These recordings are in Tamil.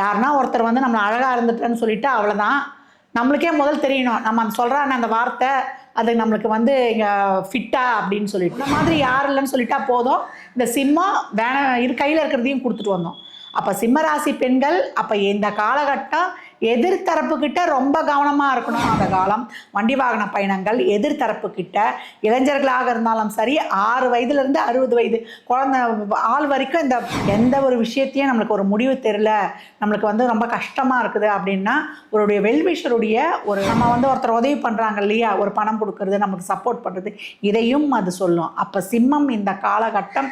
யாருன்னா ஒருத்தர் வந்து நம்மளை அழகாக இருந்துட்டேன்னு சொல்லிட்டு அவ்வளோதான் நம்மளுக்கே முதல் தெரியணும். நம்ம அந்த சொல்கிறான அந்த வார்த்தை அது நம்மளுக்கு வந்து இங்கே ஃபிட்டா அப்படின்னு சொல்லிட்டு. இந்த மாதிரி யார் இல்லைன்னு சொல்லிட்டா போதும். இந்த சிம்மம் வேண இரு கையில் இருக்கிறதையும் கொடுத்துட்டு வந்தோம். அப்போ சிம்மராசி பெண்கள் அப்போ இந்த காலகட்டம் எதிர்த்தரப்பு கிட்ட ரொம்ப கவனமாக இருக்கணும் அந்த காலம். வண்டி வாகன பயணங்கள் எதிர்த்தரப்பு கிட்ட இளைஞர்களாக இருந்தாலும் சரி ஆறு வயதுலேருந்து அறுபது வயது குழந்தை ஆள் வரைக்கும் இந்த எந்த ஒரு விஷயத்தையும் நம்மளுக்கு ஒரு முடிவு தெரில நம்மளுக்கு வந்து ரொம்ப கஷ்டமாக இருக்குது அப்படின்னா அவருடைய வெல்விஷருடைய ஒரு நம்ம வந்து ஒருத்தர் உதவி பண்ணுறாங்க இல்லையா? ஒரு பணம் கொடுக்கறது நமக்கு சப்போர்ட் பண்ணுறது இதையும் அது சொல்லும். அப்போ சிம்மம் இந்த காலகட்டம்.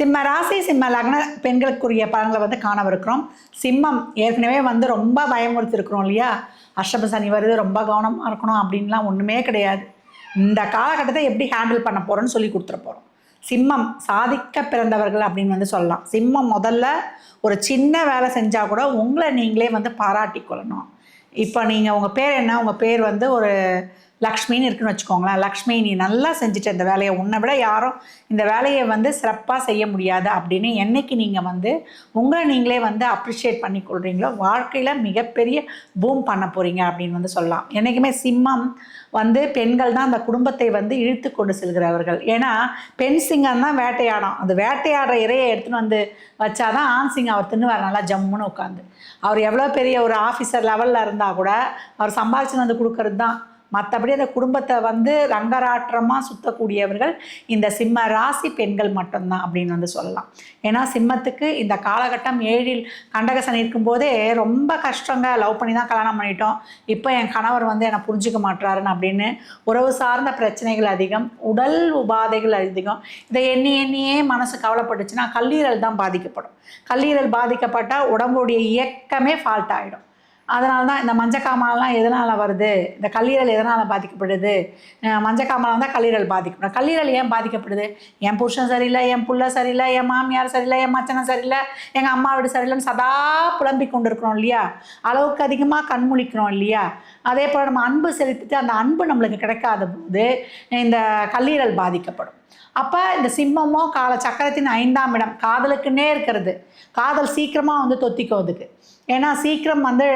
சிம்ம ராசி சிம்ம லக்ன பெண்களுக்குரிய பலன்களை வந்து காணவிருக்கிறோம். சிம்மம் ஏற்கனவே வந்து ரொம்ப பயமுறுத்திருக்கிறோம் இல்லையா? அஷ்டம சனி வருது ரொம்ப கவனமாக இருக்கணும் அப்படின்லாம் ஒன்றுமே கிடையாது. இந்த காலகட்டத்தை எப்படி ஹேண்டில் பண்ண போகிறோன்னு சொல்லி கொடுத்துட்டு போகிறோம் சிம்மம் சாதிக்க பிறந்தவர்கள் அப்படின்னு வந்து சொல்லலாம். சிம்மம் முதல்ல ஒரு சின்ன வேலை செஞ்சால் கூட உங்களை நீங்களே வந்து பாராட்டி கொள்ளணும். இப்போ நீங்கள் உங்கள் பேர் என்ன? உங்கள் பேர் வந்து ஒரு லக்ஷ்மின்னு இருக்குன்னு வச்சுக்கோங்களேன். லக்ஷ்மி நீ நல்லா செஞ்சுட்டு இந்த வேலையை. உன்னை விட யாரும் இந்த வேலையை வந்து சிறப்பாக செய்ய முடியாது அப்படின்னு என்னைக்கு நீங்கள் வந்து உங்களை நீங்களே வந்து அப்ரிஷியேட் பண்ணி கொள்கிறீங்களோ வாழ்க்கையில் மிகப்பெரிய பூம் பண்ண போகிறீங்க அப்படின்னு வந்து சொல்லலாம். என்றைக்குமே சிம்மம் வந்து பெண்கள் தான் அந்த குடும்பத்தை வந்து இழுத்து கொண்டு செல்கிறவர்கள். ஏன்னா பெண் சிங்கம் தான் வேட்டையாடும். அந்த வேட்டையாடுற இறையை எடுத்துன்னு வந்து வச்சாதான் ஆண் சிங்கம் அவர் தின்னுவார் நல்லா ஜம்முன்னு உட்காந்து அவர் எவ்வளோ பெரிய ஒரு ஆஃபீஸர் லெவலில் இருந்தால் கூட அவர் சம்பாதிச்சுன்னு வந்து கொடுக்கறது தான் மற்றபடி அந்த குடும்பத்தை வந்து ரங்கராற்றமாக சுத்தக்கூடியவர்கள் இந்த சிம்ம ராசி பெண்கள் மட்டும்தான் அப்படின்னு வந்து சொல்லலாம். ஏன்னா சிம்மத்துக்கு இந்த காலகட்டம் ஏழில் கண்டகசன் இருக்கும்போதே ரொம்ப கஷ்டங்க. லவ் பண்ணி தான் கல்யாணம் பண்ணிட்டோம். இப்போ என் கணவர் வந்து என்னை புரிஞ்சுக்க மாட்டுறாருன்னு அப்படின்னு உறவு சார்ந்த பிரச்சனைகள் அதிகம் உடல் உபாதைகள் அதிகம். இதை எண்ணி எண்ணியே மனசு கவலைப்பட்டுச்சுன்னா கல்லீரல் தான் பாதிக்கப்படும். கல்லீரல் பாதிக்கப்பட்டால் உடம்புடைய இயக்கமே ஃபால்ட் ஆகிடும் அதனால தான் இந்த மஞ்சக்காமலாம் எதனால் வருது? இந்த கல்லீரல் எதனால் பாதிக்கப்படுது? மஞ்சக்காமலாம் தான் கல்லீரல் பாதிக்கப்படும் கல்லீரல் ஏன் பாதிக்கப்படுது? என் புருஷன் சரியில்லை என் புள்ள சரியில்லை என் மாமியார் சரியில்லை என் மச்சனை சரியில்லை எங்கள் அம்மா வீடு சரியில்லைன்னு சதா புலம்பிக் கொண்டு இருக்கிறோம் இல்லையா? அளவுக்கு அதிகமாக கண்முழிக்கிறோம் இல்லையா? அதே போல் நம்ம அன்பு செலுத்திட்டு அந்த அன்பு நம்மளுக்கு கிடைக்காத போது இந்த கல்லீரல் பாதிக்கப்படும். அப்போ இந்த சிம்மமோ கால சக்கரத்தின் ஐந்தாம் இடம் காதலுக்குன்னே இருக்கிறது. காதல் சீக்கிரமாக வந்து தொத்திக்கும் அதுக்கு. ஏன்னா சீக்கிரம் வந்து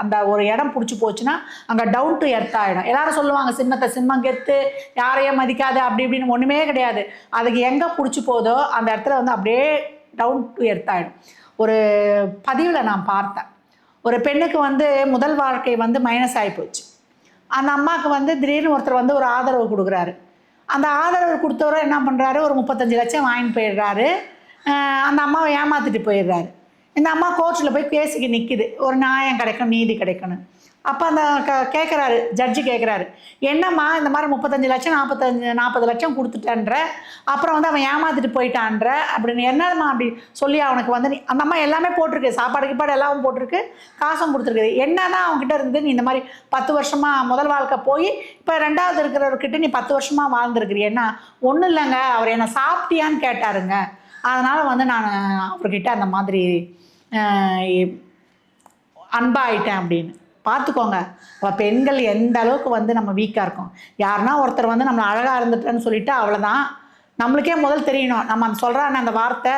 அந்த ஒரு இடம் பிடிச்சி போச்சுன்னா அங்கே டவுன் டு எர்த் ஆகிடும் எல்லாரும் சொல்லுவாங்க சிம்மத்தை சிம்மம் கெத்து யாரையும் மதிக்காது அப்படி இப்படின்னு ஒன்றுமே கிடையாது. அதுக்கு எங்கே பிடிச்சி போதோ அந்த இடத்துல வந்து அப்படியே டவுன் டு எர்த் ஆகிடும் ஒரு பதிவில் நான் பார்த்தேன். ஒரு பெண்ணுக்கு வந்து முதல் வாழ்க்கை வந்து மைனஸ் ஆகி போச்சு. அந்த அம்மாவுக்கு வந்து திடீர்னு ஒருத்தர் வந்து ஒரு ஆதரவு கொடுக்குறாரு. அந்த ஆதரவு கொடுத்தவரை என்ன பண்ணுறாரு ஒரு முப்பத்தஞ்சு லட்சம் வாங்கிட்டு போயிடுறாரு. அந்த அம்மாவை ஏமாற்றிட்டு போயிடுறாரு. இந்த அம்மா கோர்ட்டில் போய் கேஸுக்கு நிற்கிது ஒரு நியாயம் கிடைக்கும் நீதி கிடைக்கணும். அப்போ அந்த க கேட்குறாரு ஜட்ஜு கேட்குறாரு என்னம்மா இந்த மாதிரி முப்பத்தஞ்சு லட்சம் நாற்பத்தஞ்சு நாற்பது லட்சம் கொடுத்துட்டேன்ற அப்புறம் வந்து அவன் ஏமாத்திட்டு போயிட்டான்ற அப்படின்னு என்னம்மா அப்படி சொல்லி அவனுக்கு வந்து நீ அந்த அம்மா எல்லாமே போட்டிருக்கு. சாப்பாடு கீப்பாடு எல்லாம் போட்டிருக்கு. காசும் கொடுத்துருக்குது. என்னதான் அவன்கிட்ட இருந்து நீ இந்த மாதிரி பத்து வருஷமாக முதல் வாழ்க்கை போய் இப்போ ரெண்டாவது இருக்கிறவர்கிட்ட நீ பத்து வருஷமாக வாழ்ந்துருக்குறியன்னா ஒன்றும் இல்லைங்க. அவர் என்னை சாப்பிட்டியான்னு கேட்டாருங்க. அதனால் வந்து நான் அவர்கிட்ட அந்த மாதிரி அன்பாயிட்டேன் அப்படின்னு. பார்த்துக்கோங்க. அப்போ பெண்கள் எந்த அளவுக்கு வந்து நம்ம வீக்காக இருக்கோம். யாருன்னா ஒருத்தர் வந்து நம்மளை அழகாக இருந்துட்டேன்னு சொல்லிட்டு அவ்வளோதான் நம்மளுக்கே முதல் தெரியணும். நம்ம அந்த சொல்கிறான அந்த வார்த்தை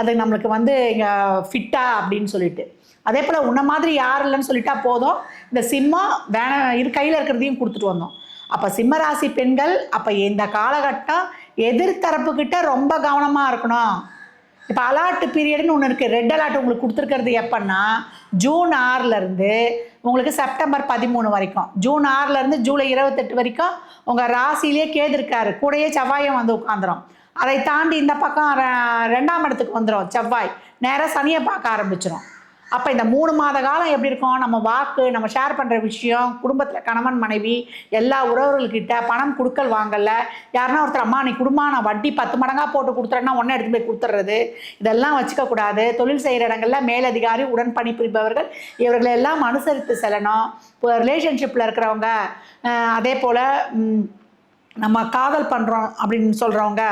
அது நம்மளுக்கு வந்து இங்கே ஃபிட்டா அப்படின்னு சொல்லிட்டு. அதே போல் உன்ன மாதிரி யார் இல்லைன்னு சொல்லிட்டா போதும். இந்த சிம்மம் வேண இரு கையில் இருக்கிறதையும் கொடுத்துட்டு வந்தோம். அப்போ சிம்மராசி பெண்கள் அப்போ இந்த காலகட்டம் எதிர்த்தரப்புக்கிட்ட ரொம்ப கவனமாக இருக்கணும். இப்போ அலாட்டு பீரியட்னு ஒன்று இருக்குது ரெட் அலாட் உங்களுக்கு கொடுத்துருக்கிறது எப்போன்னா ஜூன் ஆறுலேருந்து உங்களுக்கு செப்டம்பர் பதிமூணு வரைக்கும். ஜூன் ஆறுலேருந்து ஜூலை இருபத்தெட்டு வரைக்கும் உங்கள் ராசியிலே கேது இருக்காரு. கூடயே செவ்வாயும் வந்து உட்காந்துரும் அதை தாண்டி இந்த பக்கம் ரெண்டாம் இடத்துக்கு வந்துடும் செவ்வாய். நேராக சனியை பார்க்க ஆரம்பிச்சிடும் அப்போ இந்த மூணு மாத காலம் எப்படி இருக்கும்? நம்ம வாக்கு நம்ம ஷேர் பண்ணுற விஷயம் குடும்பத்தில் கணவன் மனைவி எல்லா உறவுகள்கிட்ட பணம் கொடுக்கல் வாங்கல. யாருன்னா ஒருத்தர் அம்மா நீ குடும்பம் நான் வட்டி பத்து மடங்காக போட்டு கொடுத்துறேன்னா ஒன்றே எடுத்து போய் கொடுத்துட்றது இதெல்லாம் வச்சுக்கக்கூடாது தொழில் செய்கிற இடங்களில் மேலதிகாரி உடன் பணிபுரிபவர்கள் இவர்களை எல்லாம் அனுசரித்து செல்லணும். இப்போ ரிலேஷன்ஷிப்பில் இருக்கிறவங்க அதே போல் நம்ம காதல் பண்ணுறோம் அப்படின்னு சொல்கிறவங்க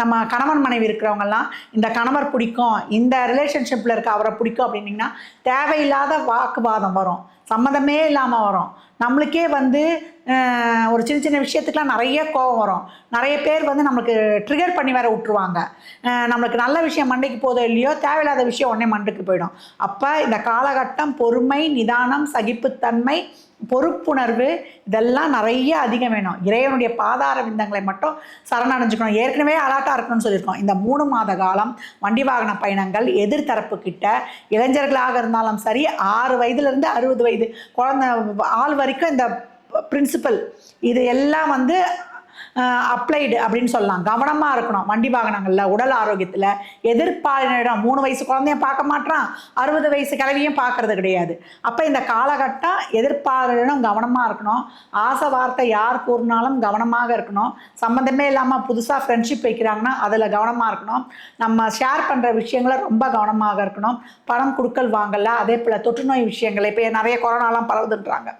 நம்ம கணவன் மனைவி இருக்கிறவங்கெல்லாம் இந்த கணவர் பிடிக்கும் இந்த ரிலேஷன்ஷிப்பில் இருக்க அவரை பிடிக்கும் அப்படின்னிங்கன்னா தேவையில்லாத வாக்குவாதம் வரும். சம்மந்தமே இல்லாமல் வரும். நம்மளுக்கே வந்து ஒரு சின்ன சின்ன விஷயத்துக்குலாம் நிறைய கோவம் வரும். நிறைய பேர் வந்து நம்மளுக்கு ட்ரிகர் பண்ணி வேற விட்டுருவாங்க. நம்மளுக்கு நல்ல விஷயம் மண்டைக்கு போதோ இல்லையோ தேவையில்லாத விஷயம் உடனே மண்டைக்கு போயிடும். அப்போ இந்த காலகட்டம் பொறுமை நிதானம் சகிப்புத்தன்மை பொறுப்புணர்வு இதெல்லாம் நிறைய அதிகம் வேணும். இறைவனுடைய பாதார விந்தங்களை மட்டும் சரணடைஞ்சுக்கணும். ஏற்கனவே அலாட்டாக இருக்கணும்னு சொல்லியிருக்கோம். இந்த மூணு மாத காலம் வண்டி வாகன பயணங்கள் எதிர்த்தரப்பு கிட்ட இளைஞர்களாக இருந்தாலும் சரி ஆறு வயதுலேருந்து அறுபது வயது குழந்தை ஆள் வரைக்கும் இந்த பிரின்சிபல் இது எல்லாம் வந்து அப்ளைடு அப்படின்னு சொல்லலாம் கவனமாக இருக்கணும். வண்டி வாகனங்களில் உடல் ஆரோக்கியத்தில். எதிர்ப்பாளினிடம் மூணு வயசு குழந்தையும் பார்க்க மாட்டான் அறுபது வயசு கிழவியும் பார்க்கறது கிடையாது. அப்போ இந்த காலகட்டம் எதிர்ப்பாளரிடம் கவனமாக இருக்கணும். ஆசை வார்த்தை யார் கூறினாலும் கவனமாக இருக்கணும். சம்மந்தமே இல்லாமல் புதுசாக ஃப்ரெண்ட்ஷிப் வைக்கிறாங்கன்னா அதில் கவனமாக இருக்கணும். நம்ம ஷேர் பண்ணுற விஷயங்களை ரொம்ப கவனமாக இருக்கணும். பணம் கொடுக்கல் வாங்கல. அதே போல் தொற்றுநோய் விஷயங்கள். இப்போ நிறைய கொரோனாலாம் பரவுதுன்றாங்க.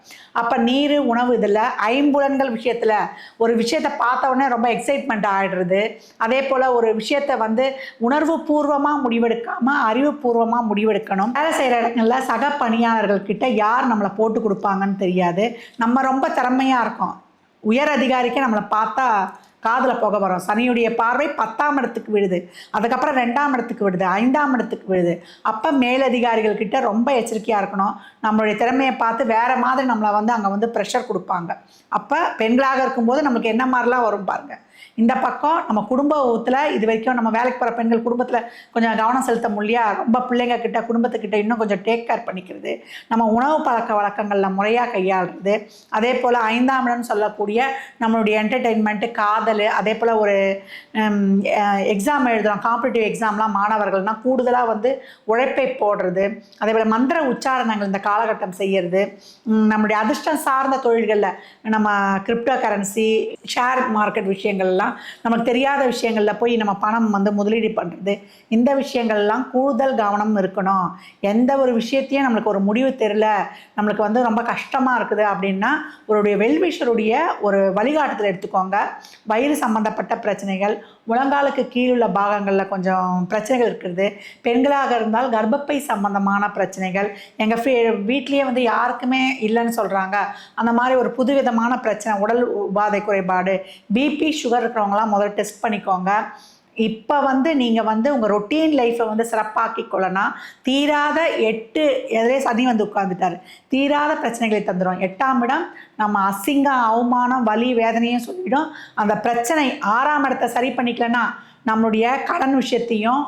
அப்போ நீர் உணவு இதில் ஐம்புலன்கள் விஷயத்தில் ஒரு விஷயத்தை பார்த்த உடனே ரொம்ப எக்ஸைட்மெண்ட் ஆகிடுறது அதே போல் ஒரு விஷயத்தை வந்து உணர்வு பூர்வமாக முடிவெடுக்காமல் அறிவுபூர்வமாக முடிவெடுக்கணும். வேலை செய்கிற இடங்கள்ல சக பணியாளர்கள்கிட்ட யார் நம்மளை போட்டு கொடுப்பாங்கன்னு தெரியாது. நம்ம ரொம்ப திறமையாக இருக்கோம். உயர் அதிகாரிக்கு நம்மளை பார்த்தா காதில் புக வரும். சனியுடைய பார்வை பத்தாம் இடத்துக்கு விழுது. அதுக்கப்புறம் ரெண்டாம் இடத்துக்கு விடுது ஐந்தாம் இடத்துக்கு விழுது. அப்போ மேலதிகாரிகள்கிட்ட ரொம்ப எச்சரிக்கையாக இருக்கணும். நம்மளுடைய திறமையை பார்த்து வேறு மாதிரி நம்மளை வந்து அங்கே வந்து ப்ரெஷர் கொடுப்பாங்க. அப்போ பெண்களாக இருக்கும்போது நம்மளுக்கு என்ன மாதிரிலாம் வரும் பாருங்கள் இந்த பக்கம் நம்ம குடும்பத்தில் இது வரைக்கும் நம்ம வேலைக்கு போகிற பெண்கள் குடும்பத்தில் கொஞ்சம் கவனம் செலுத்த முடியா ரொம்ப பிள்ளைங்க கிட்ட குடும்பத்துக்கிட்ட இன்னும் கொஞ்சம் டேக் கேர் பண்ணிக்கிறது. நம்ம உணவு பழக்க வழக்கங்களில் முறையாக கையாளுறது. அதே போல் ஐந்தாம் இடம் சொல்லக்கூடிய நம்மளுடைய என்டர்டெயின்மெண்ட்டு காதல் அதே போல் ஒரு எக்ஸாம் எழுதுகிறோம் காம்படிட்டிவ் எக்ஸாம்லாம் மாணவர்கள்னால் கூடுதலாக வந்து உழைப்பை போடுறது. அதே போல் மந்திர உச்சாரணங்கள் இந்த காலகட்டம் செய்கிறது நம்மளுடைய நம்முடைய அதிர்ஷ்டம் சார்ந்த தொழில்களில் நம்ம கிரிப்டோ கரன்சி ஷேர் மார்க்கெட் விஷயங்கள் விஷயங்கள்லாம் நமக்கு தெரியாத விஷயங்களில் போய் நம்ம பணம் வந்து முதலீடு பண்ணுறது இந்த விஷயங்கள்லாம் கூடுதல் கவனம் இருக்கணும். எந்த ஒரு விஷயத்தையும் நம்மளுக்கு ஒரு முடிவு தெரியல நம்மளுக்கு வந்து ரொம்ப கஷ்டமாக இருக்குது அப்படின்னா ஒருடைய வெல்விஷருடைய ஒரு வழிகாட்டுதல் எடுத்துக்கோங்க. வயிறு சம்மந்தப்பட்ட பிரச்சனைகள் முழங்காலுக்கு கீழுள்ள பாகங்களில் கொஞ்சம் பிரச்சனைகள் இருக்கிறது பெண்களாக இருந்தால் கர்ப்பப்பை சம்பந்தமான பிரச்சனைகள் எங்கள் ஃபீ வீட்லேயே வந்து யாருக்குமே இல்லைன்னு சொல்கிறாங்க அந்த மாதிரி ஒரு புதுவிதமான பிரச்சனை உடல் உபாதை குறைபாடு பிபி சுகர் இருக்கிறவங்களாம் முதல்ல டெஸ்ட் பண்ணிக்கோங்க. இப்போ வந்து நீங்கள் வந்து உங்கள் ரொட்டீன் லைஃப்பை வந்து சிறப்பாக்கி கொள்ளனா தீராத எட்டு எதிரே சனி வந்து உட்காந்துட்டாரு தீராத பிரச்சனைகளை தந்துடும் எட்டாம் இடம் நம்ம அசிங்கம் அவமானம் வலி வேதனையும் சொல்லிடும். அந்த பிரச்சனை ஆறாம் இடத்தை சரி பண்ணிக்கலன்னா நம்மளுடைய கடன் விஷயத்தையும்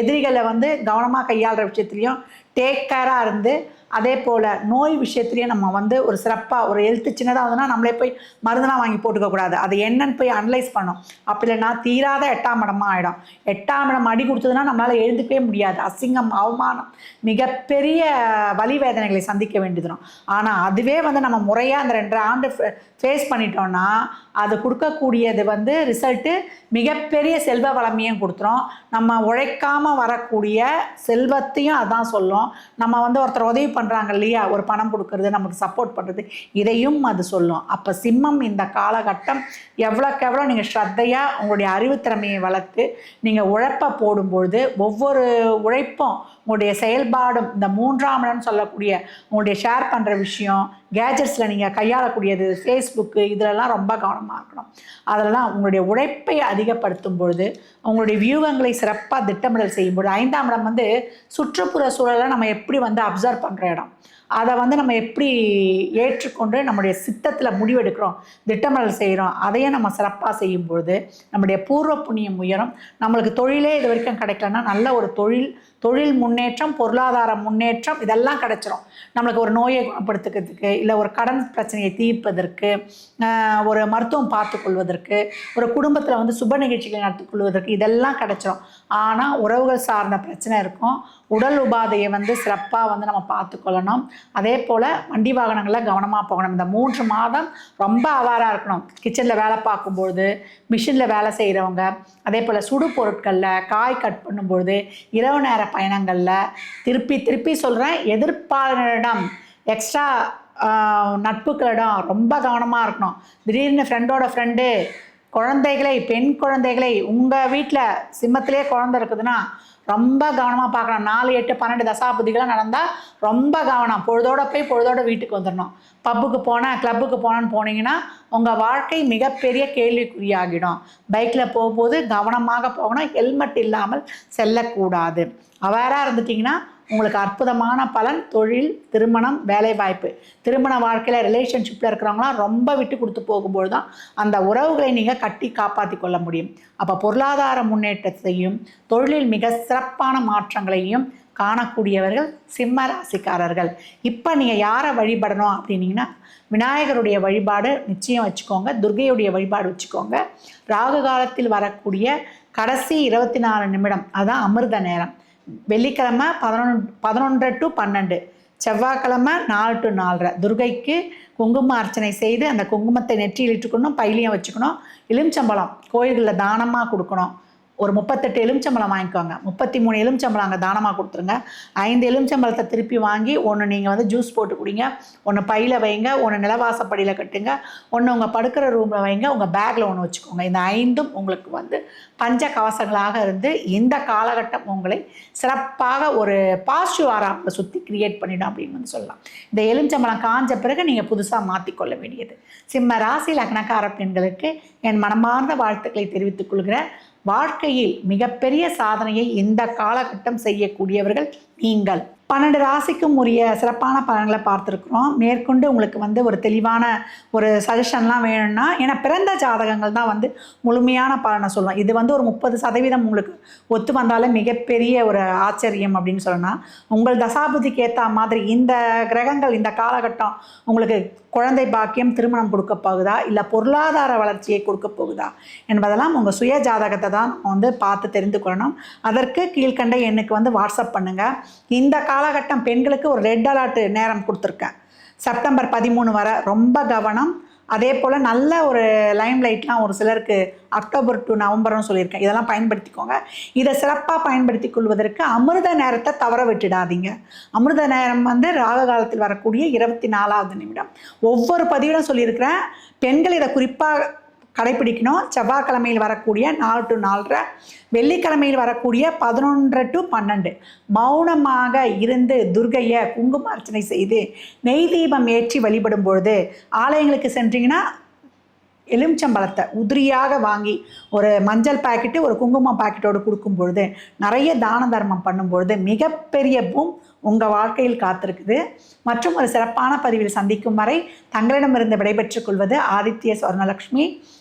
எதிரிகளை வந்து கவனமாக கையாளுற விஷயத்துலையும் டேக் கேராக இருந்து அதே போல் நோய் விஷயத்துலேயே நம்ம வந்து ஒரு சிறப்பாக ஒரு எழுத்து சின்னதாக வந்ததுன்னா நம்மளே போய் மருந்தெலாம் வாங்கி போட்டுக்கக்கூடாது அது என்னன்னு போய் அனலைஸ் பண்ணோம். அப்படி இல்லைன்னா தீராத எட்டாம் இடமா ஆகிடும் எட்டாம் இடம் அடி கொடுத்ததுன்னா நம்மளால் எழுந்துக்கவே முடியாது. அசிங்கம் அவமானம் மிகப்பெரிய வலி வேதனைகளை சந்திக்க வேண்டியதுடும் ஆனால் அதுவே வந்து நம்ம முறையாக அந்த ரெண்டு ஆண்டு ஃபேஸ் பண்ணிட்டோம்னா அது கொடுக்கக்கூடியது வந்து ரிசல்ட்டு மிகப்பெரிய செல்வ வளமையும் கொடுத்துரும். நம்ம உழைக்காமல் வரக்கூடிய செல்வத்தையும் அதான் சொல்லும். நம்ம வந்து ஒருத்தர் உதவி பண்ணுறாங்க இல்லையா? ஒரு பணம் கொடுக்கறது நமக்கு சப்போர்ட் பண்ணுறது இதையும் அது சொல்லும். அப்போ சிம்மம் இந்த காலகட்டம் எவ்வளோக்கு எவ்வளோ நீங்கள் ஸ்ரத்தையாக உங்களுடைய அறிவுத்திறமையை வளர்த்து நீங்கள் உழைப்பை போடும்பொழுது ஒவ்வொரு உழைப்பும் உங்களுடைய செயல்பாடும் இந்த மூன்றாம் இடம்னு சொல்லக்கூடிய உங்களுடைய ஷேர் பண்ணுற விஷயம் கேஜெட்ஸில் நீங்கள் கையாளக்கூடியது ஃபேஸ்புக்கு இதிலெல்லாம் ரொம்ப கவனமாக இருக்கணும். அதெல்லாம் உங்களுடைய உழைப்பை அதிகப்படுத்தும் பொழுது உங்களுடைய வியூகங்களை சிறப்பாக திட்டமிடல் செய்யும்போது ஐந்தாம் இடம் வந்து சுற்றுப்புற சூழலை நம்ம எப்படி வந்து அப்சர்வ் பண்ணுற இடம். அதை வந்து நம்ம எப்படி ஏற்றுக்கொண்டு நம்முடைய சித்தத்தில் முடிவெடுக்கிறோம் திட்டமிடல் செய்கிறோம் அதையே நம்ம சிறப்பாக செய்யும்பொழுது நம்முடைய பூர்வ புண்ணியம் உயரும். நம்மளுக்கு தொழிலே இது வரைக்கும் கிடைக்கலன்னா நல்ல ஒரு தொழில் தொழில் முன்னேற்றம் பொருளாதார முன்னேற்றம் இதெல்லாம் கிடச்சிரும். நம்மளுக்கு ஒரு நோயை குணப்படுத்துக்கிறதுக்கு இல்லை ஒரு கடன் பிரச்சனையை தீர்ப்பதற்கு ஒரு மருத்துவம் பார்த்துக்கொள்வதற்கு ஒரு குடும்பத்தில் வந்து சுப நிகழ்ச்சிகளை நடத்திக் கொள்வதற்கு இதெல்லாம் கிடைச்சிரும். ஆனால் உறவுகள் சார்ந்த பிரச்சனை இருக்கும். உடல் உபாதையை வந்து சிறப்பாக வந்து நம்ம பார்த்துக்கொள்ளணும் அதே போல் வண்டி வாகனங்களில் கவனமாக போகணும். இந்த மூன்று மாதம் ரொம்ப அவாராக இருக்கணும். கிச்சனில் வேலை பார்க்கும்பொழுது மிஷினில் வேலை செய்கிறவங்க அதே போல் சுடு பொருட்களில் காய் கட் பண்ணும்பொழுது இரவு நேர பயணங்களில். திருப்பி திருப்பி சொல்கிறேன் எதிர்ப்பாளரிடம் எக்ஸ்ட்ரா நட்புகளிடம் ரொம்ப கவனமாக இருக்கணும். திடீர்னு ஃப்ரெண்டோட ஃப்ரெண்டு குழந்தைகளை பெண் குழந்தைகளை உங்கள் வீட்டில் சிம்மத்திலே குழந்தை இருக்குதுன்னா ரொம்ப கவனமாக பார்க்கணும். நாலு எட்டு பன்னெண்டு தசாபதிகளாக நடந்தால் ரொம்ப கவனம். பொழுதோட போய் பொழுதோட வீட்டுக்கு வந்துடணும். பப்புக்கு போனேன் கிளப்புக்கு போனான்னு போனீங்கன்னா உங்கள் வாழ்க்கை மிகப்பெரிய கேள்விக்குறியாகிடும். பைக்கில் போகும்போது கவனமாக போகணும். ஹெல்மெட் இல்லாமல் செல்லக்கூடாது. அவேராக இருந்துட்டிங்கன்னா உங்களுக்கு அற்புதமான பலன் தொழில் திருமணம் வேலைவாய்ப்பு. திருமண வாழ்க்கையில் ரிலேஷன்ஷிப்பில் இருக்கிறவங்களாம் ரொம்ப விட்டு கொடுத்து போகும்போது தான் அந்த உறவுகளை நீங்கள் கட்டி காப்பாற்றி கொள்ள முடியும். அப்போ பொருளாதார முன்னேற்றத்தையும் தொழிலில் மிக சிறப்பான மாற்றங்களையும் காணக்கூடியவர்கள் சிம்ம ராசிக்காரர்கள். இப்போ நீங்கள் யாரை வழிபடணும் அப்படின்னீங்கன்னா விநாயகருடைய வழிபாடு நிச்சயம் வச்சுக்கோங்க. துர்கையுடைய வழிபாடு வச்சுக்கோங்க. ராகு காலத்தில் வரக்கூடிய கடைசி இருபத்தி நாலு நிமிடம் அதான் அமிர்த நேரம். வெள்ளிக்கிழமை பதினொன்று பதினொன்றரை டு பன்னெண்டு. செவ்வாய்க்கிழமை நாலு டு நாலரை. துர்கைக்கு குங்கும அர்ச்சனை செய்து அந்த குங்குமத்தை நெற்றியில் இட்டுக்கணும் பையிலையும் வச்சுக்கணும். எலுமிச்சம்பழம் கோயில்களில் தானமாக கொடுக்கணும். ஒரு முப்பத்தெட்டு எலுமிச்சம்பழம் வாங்கிக்கோங்க. முப்பத்தி மூணு எலுமிச்சம்பழம் அங்கே தானமாக கொடுத்துருங்க. ஐந்து எலுமிச்சம்பழத்தை திருப்பி வாங்கி ஒன்று நீங்கள் வந்து ஜூஸ் போட்டு குடிங்க. ஒன்று பையில் வைங்க ஒன்று நிலவாசப்படியில் கட்டுங்க. ஒன்று உங்கள் படுக்கிற ரூமில் வைங்க உங்கள் பேக்கில் ஒன்று வச்சுக்கோங்க. இந்த ஐந்தும் உங்களுக்கு வந்து பஞ்ச கவசங்களாக இருந்து இந்த காலகட்டம் உங்களை சிறப்பாக ஒரு பாசிட்டிவ் ஆராப்பை சுற்றி கிரியேட் பண்ணிடும் அப்படின்னு வந்து சொல்லலாம். இந்த எலுமிச்சம்பழம் காஞ்ச பிறகு நீங்கள் புதுசாக மாற்றிக்கொள்ள வேண்டியது. சிம்ம ராசி லக்னக்கார பெண்களுக்கு என் மனமார்ந்த வாழ்த்துக்களை தெரிவித்துக் கொள்கிறேன். வாழ்க்கையில் மிகப்பெரிய சாதனையை இந்த காலகட்டம் செய்யக்கூடியவர்கள் நீங்கள். பன்னெண்டு ராசிக்கும் உரிய சிறப்பான பலன்களை பார்த்துருக்குறோம். மேற்கொண்டு உங்களுக்கு வந்து ஒரு தெளிவான ஒரு சஜஷன்லாம் வேணும்னா ஏன்னா பிறந்த ஜாதகங்கள் தான் வந்து முழுமையான பலனை சொல்லலாம் இது வந்து ஒரு முப்பது சதவீதம் உங்களுக்கு ஒத்து வந்தாலே மிகப்பெரிய ஒரு ஆச்சரியம் அப்படின்னு சொல்லலாம். உங்கள் தசாபுதிக்கு ஏற்ற மாதிரி இந்த கிரகங்கள் இந்த காலகட்டம் உங்களுக்கு குழந்தை பாக்கியம் திருமணம் கொடுக்க போகுதா? இல்லை பொருளாதார வளர்ச்சியை கொடுக்க போகுதா? என்பதெல்லாம் உங்கள் சுய ஜாதகத்தை தான் நம்ம வந்து பார்த்து தெரிந்து கொள்ளணும். அதற்கு கீழ்கண்ட எண்ணுக்கு வந்து வாட்ஸ்அப் பண்ணுங்கள் இந்த கால காலகட்டம் பெண்களுக்கு ஒரு ரெட் அலர்ட் நேரம் கொடுத்துருக்கேன். செப்டம்பர் பதிமூணு வரை ரொம்ப கவனம். அதே போல் நல்ல ஒரு லைம் லைட்லாம் ஒரு சிலருக்கு அக்டோபர் டு நவம்பர்னு சொல்லியிருக்கேன். இதெல்லாம் பயன்படுத்திக்கோங்க. இதை சிறப்பாக பயன்படுத்தி கொள்வதற்கு அமிர்த நேரத்தை தவற விட்டுடாதீங்க. அமிர்த நேரம் வந்து ராக காலத்தில் வரக்கூடிய இருபத்தி நாலாவது நிமிடம். ஒவ்வொரு பதிவிலும் சொல்லியிருக்கிறேன். பெண்கள் இதை குறிப்பாக கடைப்பிடிக்கணும். செவ்வாய்க்கிழமையில் வரக்கூடிய நாலு டு நாலரை வெள்ளிக்கிழமையில் வரக்கூடிய பதினொன்று டு பன்னெண்டு. மௌனமாக இருந்து துர்கையை குங்கும அர்ச்சனை செய்து நெய் தீபம் ஏற்றி வழிபடும் பொழுது ஆலயங்களுக்கு சென்றீங்கன்னா எலுமிச்சம்பழத்தை உதிரியாக வாங்கி ஒரு மஞ்சள் பாக்கெட்டு ஒரு குங்குமம் பாக்கெட்டோடு கொடுக்கும் பொழுது நிறைய தான தர்மம் பண்ணும் பொழுது மிகப்பெரிய பூம் உங்கள் வாழ்க்கையில் காத்திருக்குது. மற்றும் ஒரு சிறப்பான பதிவில் சந்திக்கும் வரை தங்களிடமிருந்து விடைபெற்றுக் கொள்வது ஆதித்ய சுவர்ணலக்ஷ்மி